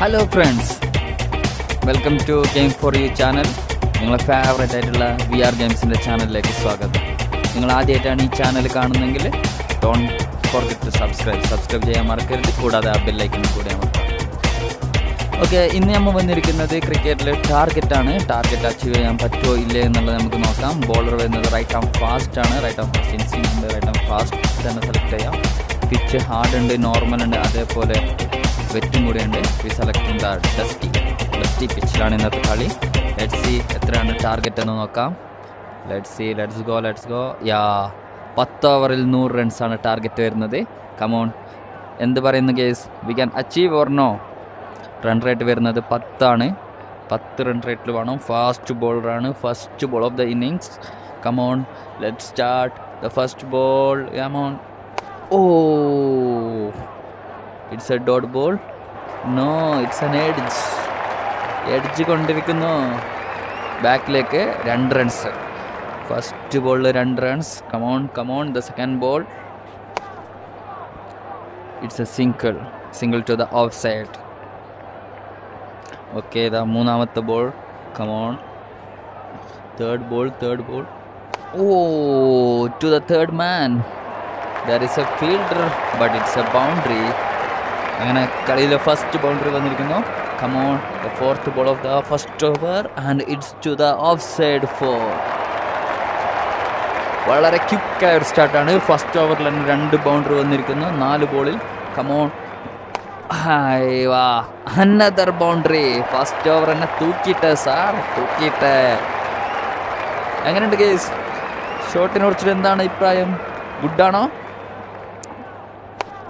Hello friends welcome to game for you channel നിങ്ങളെ favourite ആയിട്ടുള്ള V R ഗെയിംസിന്റെ ചാനലിലേക്ക് സ്വാഗതം. നിങ്ങൾ ആദ്യമായിട്ടാണ് ഈ ചാനൽ കാണുന്നതെങ്കിൽ don't forget to subscribe subscribe ചെയ്യാൻ മറക്കരുത്. കൂടാതെ ആ ബെല്ലൈക്കൺ കൂടെ മറക്കാം ഓക്കെ ഇന്ന് നമ്മൾ വന്നിരിക്കുന്നത് ക്രിക്കറ്റിൽ ടാർഗറ്റാണ് ടാർഗറ്റ് അച്ചീവ് ചെയ്യാൻ പറ്റുമോ ഇല്ലേ എന്നുള്ളത് നമുക്ക് നോക്കാം. ബോളർ വരുന്നത് റൈറ്റ് ആം ഫാസ്റ്റ് ആണ്. റൈറ്റ് ആം ഫാസ്റ്റ് ഇൻസിംഗ് ഉണ്ട് റൈറ്റ് ആം ഫാസ്റ്റ് തന്നെ സെലക്ട് ചെയ്യാം. പിച്ച് ഹാർഡ് ഉണ്ട് നോർമൽ ഉണ്ട്. അതേപോലെ വെറ്റും we select the dusty dusty പിച്ചിലാണ് ഇന്നത്തെ കളി. ലെറ്റ് സി എത്രയാണ് ടാർഗറ്റ് എന്ന് നോക്കാം. Let see let's go let's go yeah പത്ത് ഓവറിൽ നൂറ് റൺസാണ് ടാർഗറ്റ് വരുന്നത്. കമോൺ എന്ത് പറയുന്നു case we can achieve or no run rate വരുന്നത് പത്താണ്. പത്ത് റൺ റേറ്റിൽ വേണം. Fast ബോളറാണ് first ball of the innings come on let start the first ball come on oh it's a dot ball no it's an edge edge കൊണ്ടിരിക്കുന്നു. ബാക്കിലേക്ക് രണ്ട് runs first ബോളിൽ രണ്ട് runs come on come on the second ball it's a single single to the off side okay ഇതാ മൂന്നാമത്തെ ball come on third ball third ball oh to the third man there is a fielder but it's a boundary അങ്ങനെ കളിയിലെ first boundary വന്നിരിക്കുന്നു. Come on the fourth ball of the first over and it's to the off side four വളരെ ക്യുക്കായ ഒരു സ്റ്റാർട്ടാണ് first ഓവറിൽ തന്നെ രണ്ട് boundary വന്നിരിക്കുന്നു. നാല് ബോളിൽ കമോൺ വാ. അന്നദർ ബൗണ്ടറി ഫസ്റ്റ് ഓവർ തന്നെ തൂക്കിയിട്ട് സാർ തൂക്കിയിട്ട്. എങ്ങനെയുണ്ട് കേസ് ഷോട്ടിനെ കുറിച്ചിട്ട് എന്താണ് അഭിപ്രായം? ഗുഡാണോ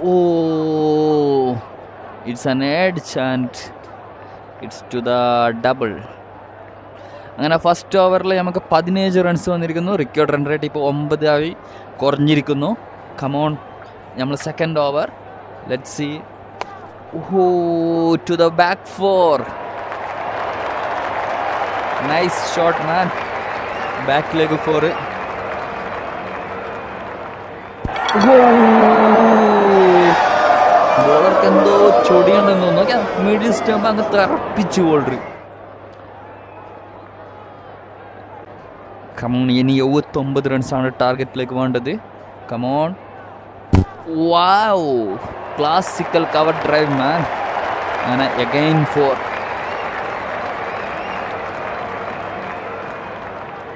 oh it's an edge and it's to the double. അങ്ങനെ ഫസ്റ്റ് ഓവറിൽ നമുക്ക് പതിനേഴ് റൺസ് വന്നിരിക്കുന്നു. റിക്കോർഡ് റൺ റേറ്റ് ഇപ്പോൾ ഒമ്പതായി കുറഞ്ഞിരിക്കുന്നു. കമോൺ നമ്മൾ second over let see oh to the back four nice shot man ബാക്കിലേക്ക് ഫോർ ബോളർക്ക് എന്തോ ചൊടിയുണ്ടെന്ന് തോന്നുന്നു. മിഡിൽ സ്റ്റംപ് അങ്ങ് തറപ്പിച്ചു ബോളർ കമോൺ ഇനി എഴുപത്തൊമ്പത് റൺസാണ് ടാർഗറ്റിലേക്ക് വേണ്ടത്. Come on wow classical cover drive man അങ്ങനെ again four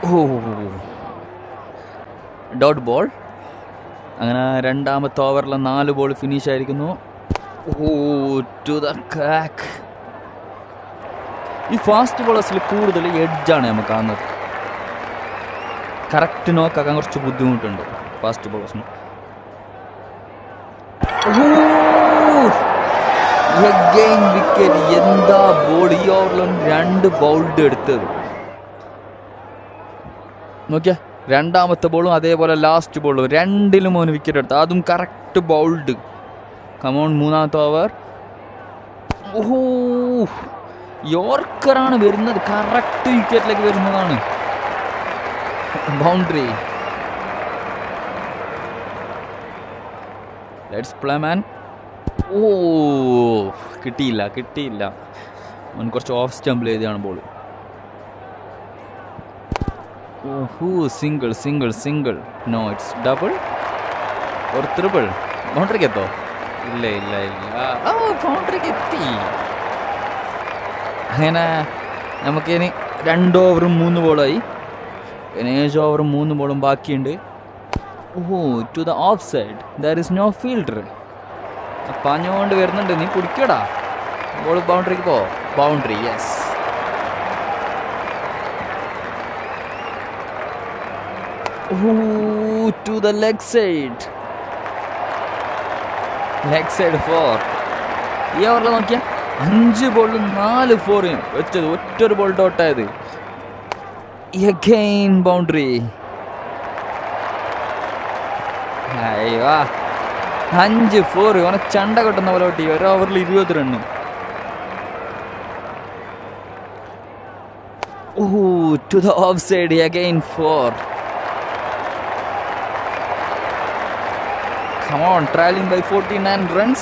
oh dot ball അങ്ങനെ രണ്ടാമത്തെ ഓവറിലെ നാല് ബോൾ ഫിനിഷ് ആയിരിക്കുന്നു. ഓ ടു ദ ക്രാക്ക് ഈ ഫാസ്റ്റ് ബോളേഴ്സിൽ കൂടുതൽ എഡ്ജാണ് നമുക്ക് കാണുന്നത്. കറക്റ്റ് നോക്കാക്കാൻ കുറച്ച് ബുദ്ധിമുട്ടുണ്ട് ഫാസ്റ്റ് ബോളേഴ്സിന് വിക്കറ്റ് എന്താ ബോൾ ഈ ഓവറിലും രണ്ട് ബൗൾഡ് എടുത്തത്. നോക്കിയ രണ്ടാമത്തെ ബോളും അതേപോലെ ലാസ്റ്റ് ബോളും രണ്ടിലും അവന് വിക്കറ്റ് എടുത്തു അതും കറക്റ്റ് ബൗൾഡ് കമോൺ മൂന്നാമത്തെ ഓവർ ഓഹോ യോർക്കറാണ് വരുന്നത്. കറക്റ്റ് വിക്കറ്റിലേക്ക് വരുന്നതാണ്. Boundary let's play man oh കിട്ടിയില്ല കിട്ടിയില്ല. അവൻ കുറച്ച് ഓഫ് സ്റ്റംബിൾ ചെയ്താണ് ബോൾ ഓഹോ single single single no it's double ഒരു ത്രിബിൾ ബൗണ്ടറിക്ക് എത്തോ? ഇല്ല ഇല്ല ഇല്ല. ഓ ബൗണ്ടറിക്ക് എത്തി. അങ്ങനെ നമുക്കിനി രണ്ട് ഓവറും മൂന്ന് ബോളായി ഏഴ് ഓവറും മൂന്ന് ബോളും ബാക്കിയുണ്ട്. ഓ to the off side there is no fielder പാഞ്ഞുകൊണ്ട് വരുന്നുണ്ട്. നീ പിടിക്കടാ. ബോൾ ബൗണ്ടറിക്ക് പോ. Boundary yes to the leg side leg side four ഈ ഓവറിൽ നോക്കിയ അഞ്ച് ബോളും നാല് ഫോറും വെച്ചത് ഒറ്റൊരു ബോൾ ഡോട്ടായത് എഗെയിൻ ബൗണ്ടറി അഞ്ച് ഫോർ ഓനെ ചണ്ട കൊട്ടുന്ന പോലെ ഒട്ടി ഒരു ഓവറിൽ ഇരുപത് run oh to the off side again four Come on, trailing by 49 runs.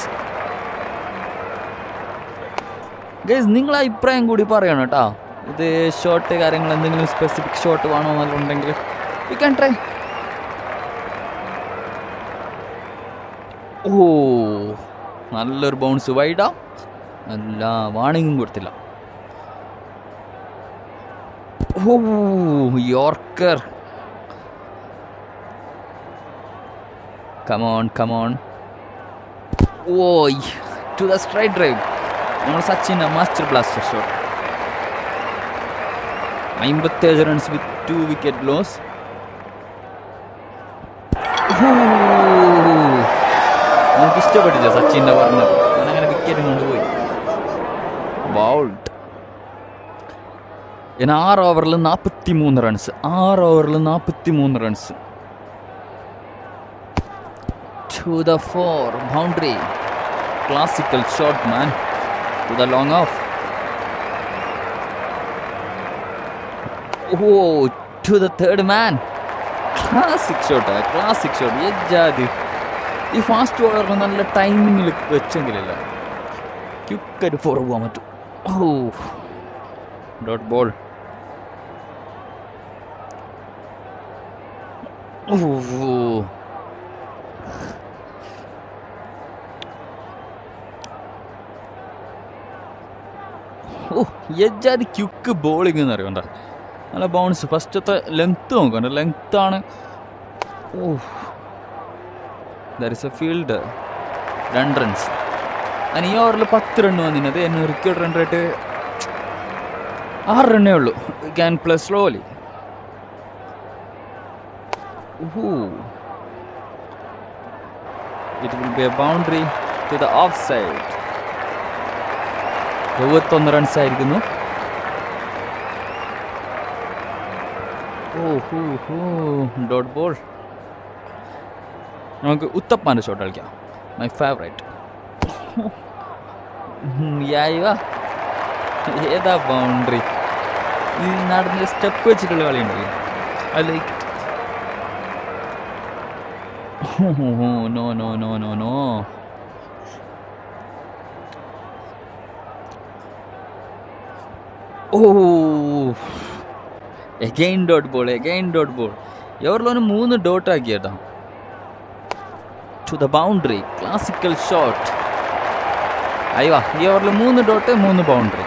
Guys നിങ്ങളെ അഭിപ്രായം കൂടി പറയണം കേട്ടോ. ഇത് ഷോട്ട് കാര്യങ്ങൾ എന്തെങ്കിലും സ്പെസിഫിക് ഷോട്ട് വേണോ എന്നുണ്ടെങ്കിൽ യു ക്യാൻ ട്രൈ ഓ നല്ലൊരു ബൗൺസ് വൈഡാ നല്ല വാണിങ്ങും കൊടുത്തില്ല. ഓ yorker come on come on ഓയ് ടു ദ സ്ട്രൈറ്റ് ഡ്രൈവ് നമ്മൾ സച്ചിൻ മാസ്റ്റർ ബ്ലാസ്റ്റർ ഷോട്ട് അമ്പത്തേഴ് runs with two wicket loss നമുക്ക് ഇഷ്ടപ്പെട്ടില്ല സച്ചിന്റെ പറഞ്ഞത്. അങ്ങനെ വിക്കറ്റ് കൊണ്ടുപോയി ബൗൾഡ് ഞാൻ ആറ് ഓവറിൽ നാൽപ്പത്തി മൂന്ന് റൺസ് ആറ് ഓവറിൽ നാൽപ്പത്തി മൂന്ന് runs to the four boundary classical shot man to the long off oh to the third man classic shot classic shot എജാത് ഈ ഫാസ്റ്റ് ബോളറിന് നല്ല ടൈമിങ്ങിൽ വെച്ചെങ്കിലല്ല? ക്യുക്കായിട്ട് ഫോർ പോകാൻ പറ്റും. Oh dot ball oh oh എജാതി ക്യുക്ക് ബോളിംഗ് എന്ന് അറിയണ്ട നല്ല ബൗൺസ് ഫസ്റ്റത്തെ length നോക്കണ്ട ലെങ്ത് ആണ്. Oh there is a field രണ്ട് റൺസ് അതിന് ഈ ഓവറിൽ പത്ത് റൺ വന്നിരുന്നത് എന്നെ റിക്കോർഡ് റൺ റേറ്റ് ആറ് റണ്ണേ ഉള്ളൂ. Can plus slowly it will be a boundary to the off side എഴുപത്തൊന്ന് റൺസ് ആയിരിക്കുന്നു. ഓ ഹൂ ഹൂ ഡോട്ട് ബോൾ നമുക്ക് ഉത്തപ്പാന്റെ ഷോട്ട് കളിക്കാം. മൈ ഫേവറേറ്റ് ഏതാ ബൗണ്ടറി ഈ നടന്ന സ്റ്റെപ്പ് വെച്ചിട്ടുള്ള കളി ഉണ്ടല്ലോ I like no no no no no oh again dot ball again dot ball എവർലോന് മൂന്ന് ഡോട്ട് ആക്കി കേട്ടോ. To the boundary classical shot അയ്യോ ഈ ഓവറിൽ മൂന്ന് ഡോട്ട് മൂന്ന് ബൗണ്ടറി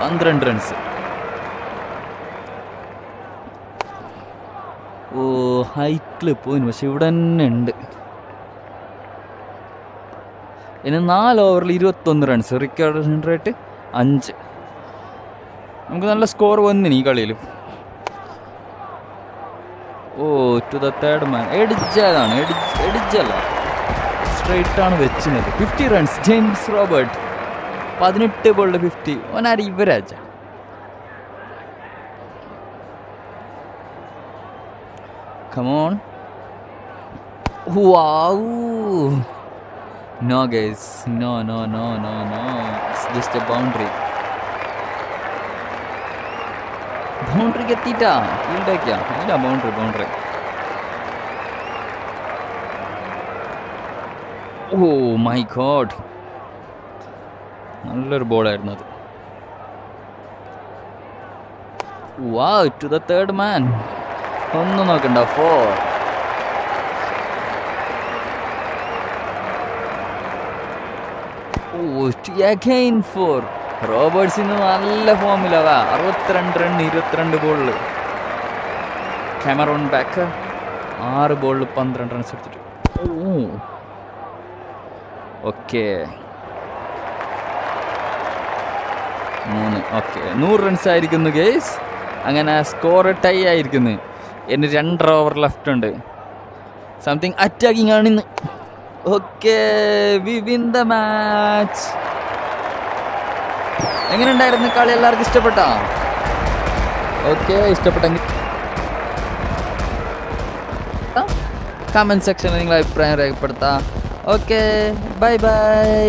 പന്ത്രണ്ട് റൺസ് ഓ ഹൈക്കിൽ പോയിന് പക്ഷെ ഇവിടെ തന്നെ ഉണ്ട്. ഇനി നാല് ഓവറിൽ ഇരുപത്തൊന്ന് റൺസ് റിക്കവർ റേറ്റ് അഞ്ച്. നമുക്ക് നല്ല സ്കോർ വന്നിന് ഈ കളിയിൽ oh to the third man എഡിജാണ് എഡിജല്ല സ്ട്രൈറ്റ് ആണ് വെച്ചിരുന്നത് ഫിഫ്റ്റി റൺസ് ജെയിംസ് റോബർട്ട് പതിനെട്ട് ബോളിൽ ഫിഫ്റ്റി ഓനാര് ഇവരാജ come on wow no guys no no no no no it's just a boundary ബൗണ്ടറിക്ക് എത്തിയിട്ടാ ഫീൽഡാക്കിയാ ഇല്ല boundary boundary oh my God നല്ലൊരു ബോളായിരുന്നു അത്. വാ ടു ദ തേർഡ് മാൻ ഒന്ന് നോക്കണ്ട ഫോർ ഓ അഗൈൻ ഫോർ റോബർട്സിന് നല്ല ഫോമിലതാ അറുപത്തിരണ്ട് റൺ ഇരുപത്തിരണ്ട് ബോളിൽ ക്യാമറോൺ ബാക്ക് ആറ് ബോളിൽ പന്ത്രണ്ട് റൺസ് എടുത്തിട്ടു. ഓ. ഓക്കെ. മൂന്ന്. ഓക്കെ. നൂറ് റൺസ് ആയിരിക്കുന്നു ഗെയ്സ് അങ്ങനെ സ്കോർ ടൈ ആയിരിക്കുന്നു. എന്റെ രണ്ടര ഓവർ ലെഫ്റ്റ് ഉണ്ട്. സംതിങ് അറ്റാക്കിംഗ് ആണ് ഇന്ന്. Okay. We win the match. എങ്ങനെ ഉണ്ടായിരുന്നു കളി? എല്ലാവർക്കും ഇഷ്ടപ്പെട്ടോ? ഓക്കെ ഇഷ്ടപ്പെട്ടെങ്കിൽ കമന്റ് സെക്ഷനിൽ നിങ്ങൾ അഭിപ്രായം രേഖപ്പെടുത്താം. Okay bye bye